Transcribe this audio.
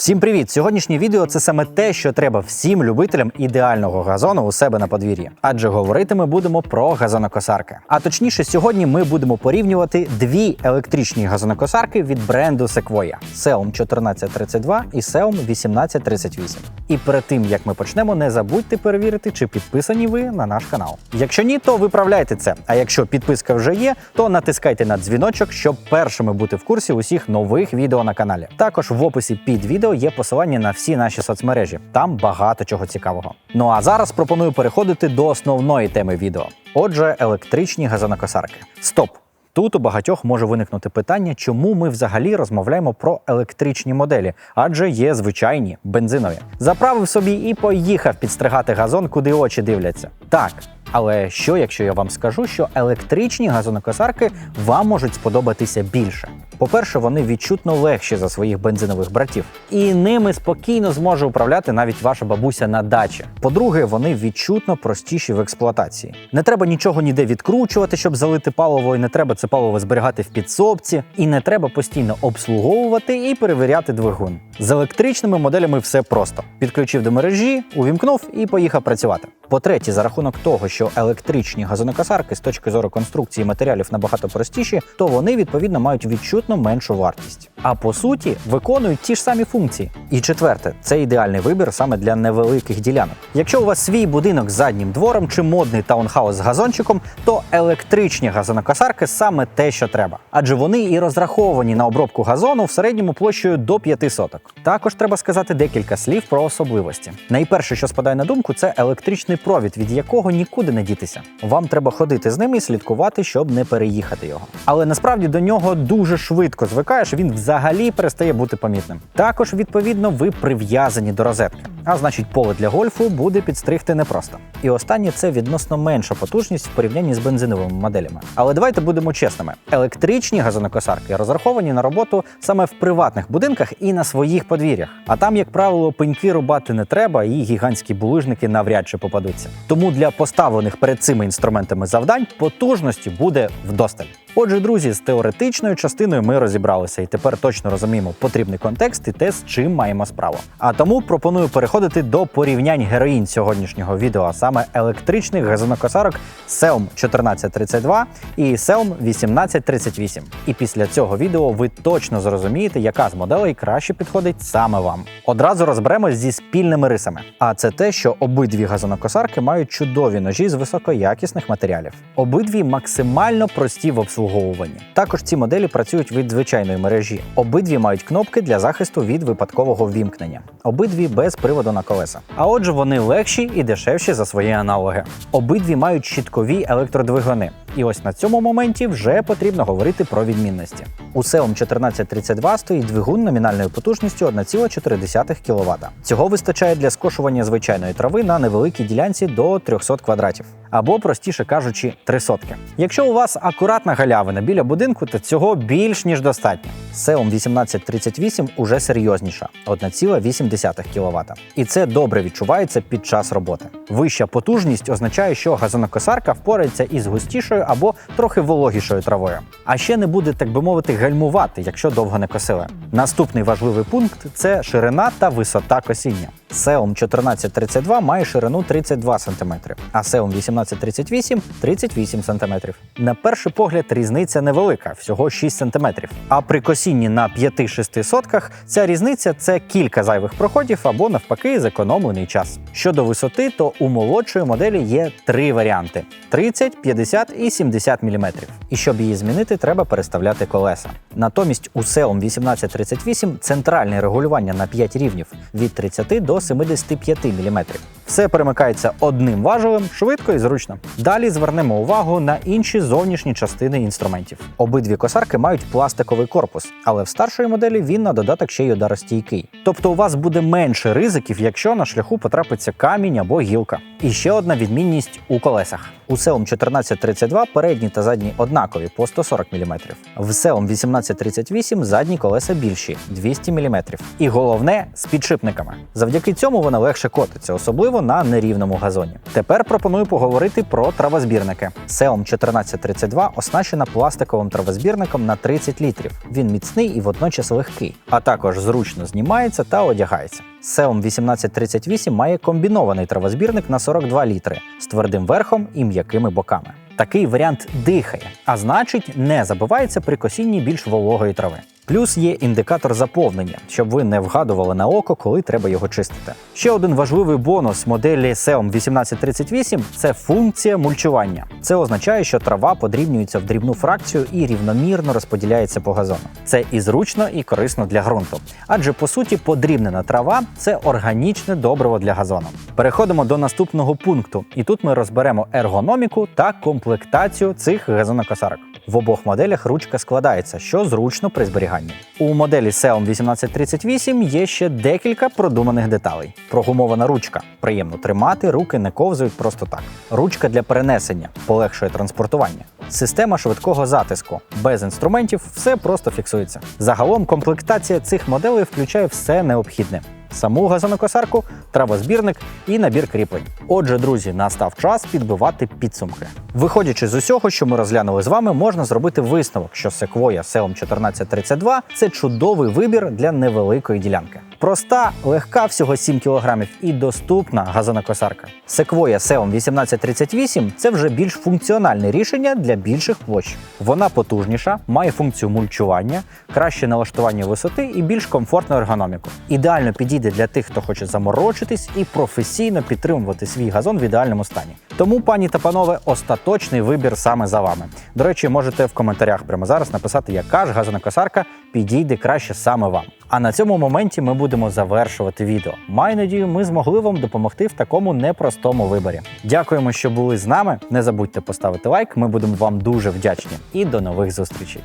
Всім привіт! Сьогоднішнє відео це саме те, що треба всім любителям ідеального газону у себе на подвір'ї. Адже говорити ми будемо про газонокосарки. А точніше, сьогодні ми будемо порівнювати дві електричні газонокосарки від бренду Sequoia – Xeom 1432 і Xeom 1838. І перед тим як ми почнемо, не забудьте перевірити, чи підписані ви на наш канал. Якщо ні, то виправляйте це. А якщо підписка вже є, то натискайте на дзвіночок, щоб першими бути в курсі усіх нових відео на каналі. Також в описі під відео є посилання на всі наші соцмережі. Там багато чого цікавого. Ну а зараз пропоную переходити до основної теми відео. Отже, електричні газонокосарки. Стоп! Тут у багатьох може виникнути питання, чому ми взагалі розмовляємо про електричні моделі, адже є звичайні бензинові. Заправив собі і поїхав підстригати газон, куди очі дивляться. Так. Але що, якщо я вам скажу, що електричні газонокосарки вам можуть сподобатися більше? По-перше, вони відчутно легші за своїх бензинових братів, і ними спокійно зможе управляти навіть ваша бабуся на дачі. По-друге, вони відчутно простіші в експлуатації. Не треба нічого ніде відкручувати, щоб залити паливо, і не треба це паливо зберігати в підсобці, і не треба постійно обслуговувати і перевіряти двигун. З електричними моделями все просто: підключив до мережі, увімкнув і поїхав працювати. По-третє, за рахунок того, що електричні газонокосарки з точки зору конструкції матеріалів набагато простіші, то вони відповідно мають відчутно меншу вартість. А по суті, виконують ті ж самі функції. І четверте, це ідеальний вибір саме для невеликих ділянок. Якщо у вас свій будинок з заднім двором чи модний таунхаус з газончиком, то електричні газонокосарки саме те, що треба. Адже вони і розраховані на обробку газону в середньому площею до 5 соток. Також треба сказати декілька слів про особливості. Найперше, що спадає на думку, це електричний провід, від якого нікуди не дітися. Вам треба ходити з ним і слідкувати, щоб не переїхати його. Але насправді до нього дуже швидко звикаєш, він взагалі перестає бути помітним. Також, відповідно, ви прив'язані до розетки. А значить, поле для гольфу буде підстригти непросто. І останнє це відносно менша потужність в порівнянні з бензиновими моделями. Але давайте будемо чесними: електричні газонокосарки розраховані на роботу саме в приватних будинках і на своїх подвір'ях. А там, як правило, пеньки рубати не треба, і гігантські булижники навряд чи попадуться. Тому для поставлених перед цими інструментами завдань потужності буде вдосталь. Отже, друзі, з теоретичною частиною ми розібралися і тепер точно розуміємо потрібний контекст і те, з чим маємо справу. А тому пропоную переходити до порівнянь героїнь сьогоднішнього відео, а саме електричних газонокосарок Xeom 1432 і Xeom 1838. І після цього відео ви точно зрозумієте, яка з моделей краще підходить саме вам. Одразу розберемось зі спільними рисами. А це те, що обидві газонокосарки мають чудові ножі з високоякісних матеріалів. Обидві максимально прості в обслуговуванні. Також ці моделі працюють від звичайної мережі. Обидві мають кнопки для захисту від випадкового ввімкнення. Обидві без приводу на колеса. А отже, вони легші і дешевші за свої аналоги. Обидві мають щиткові електродвигуни. І ось на цьому моменті вже потрібно говорити про відмінності. У SEOM 1432 стоїть двигун номінальною потужністю 1,4 кВт. Цього вистачає для скошування звичайної трави на невеликій ділянці до 300 квадратів. Або, простіше кажучи, три сотки. Якщо у вас акуратна галявина біля будинку, то цього більш ніж достатньо. Xeom 1838 уже серйозніша 1,8 кВт. І це добре відчувається під час роботи. Вища потужність означає, що газонокосарка впорається із густішою або трохи вологішою травою. А ще не буде, так би мовити, гальмувати, якщо довго не косили. Наступний важливий пункт це ширина та висота косіння. Xeom 1432 має ширину 32 см, а Xeom 1838 38 см. На перший погляд різниця невелика, всього 6 см. А при косінні на 5-6 сотках ця різниця це кілька зайвих проходів або навпаки зекономлений час. Щодо висоти, то у молодшої моделі є три варіанти: 30, 50 і 70 мм. І щоб її змінити, треба переставляти колеса. Натомість у Xeom 1838 центральне регулювання на 5 рівнів від 30 до 75 мм. Все перемикається одним важелем, швидко і зручно. Далі звернемо увагу на інші зовнішні частини інструментів. Обидві косарки мають пластиковий корпус, але в старшої моделі він на додаток ще й ударостійкий. Тобто у вас буде менше ризиків, якщо на шляху потрапиться камінь або гілка. І ще одна відмінність у колесах. У Xeom 1432 передні та задні однакові по 140 мм. В Xeom 1838 задні колеса більші 200 мм. І головне з підшипниками. Завдяки цьому вона легше котиться, особливо на нерівному газоні. Тепер пропоную поговорити про травозбірники. Seom 1432 оснащена пластиковим травозбірником на 30 літрів. Він міцний і водночас легкий, а також зручно знімається та одягається. Seom 1838 має комбінований травозбірник на 42 літри з твердим верхом і м'якими боками. Такий варіант дихає, а значить не забивається при косінні більш вологої трави. Плюс є індикатор заповнення, щоб ви не вгадували на око, коли треба його чистити. Ще один важливий бонус моделі Seom 1838 це функція мульчування. Це означає, що трава подрібнюється в дрібну фракцію і рівномірно розподіляється по газону. Це і зручно, і корисно для ґрунту. Адже по суті подрібнена трава це органічне добриво для газону. Переходимо до наступного пункту, і тут ми розберемо ергономіку та комплектацію цих газонокосарок. В обох моделях ручка складається, що зручно при зберіганні. У моделі Seom 1838 є ще декілька продуманих деталей. Прогумована ручка. Приємно тримати, руки не ковзають просто так. Ручка для перенесення полегшує транспортування. Система швидкого затиску. Без інструментів все просто фіксується. Загалом комплектація цих моделей включає все необхідне. Саму газонокосарку, травозбірник і набір кріплень. Отже, друзі, настав час підбивати підсумки. Виходячи з усього, що ми розглянули з вами, можна зробити висновок, що Sequoia Seom 1432 це чудовий вибір для невеликої ділянки. Проста, легка всього 7 кг і доступна газонокосарка. Sequoia Seom 1838 це вже більш функціональне рішення для більших площ. Вона потужніша, має функцію мульчування, краще налаштування висоти і більш комфортну ергономіку. Ідеально підійде для тих, хто хоче заморочитись і професійно підтримувати свій газон в ідеальному стані. Тому, пані та панове, остаточний вибір саме за вами. До речі, можете в коментарях прямо зараз написати, яка ж газонокосарка підійде краще саме вам. А на цьому моменті ми будемо завершувати відео. Маю надію, ми змогли вам допомогти в такому непростому виборі. Дякуємо, що були з нами. Не забудьте поставити лайк. Ми будемо вам дуже вдячні. І до нових зустрічей.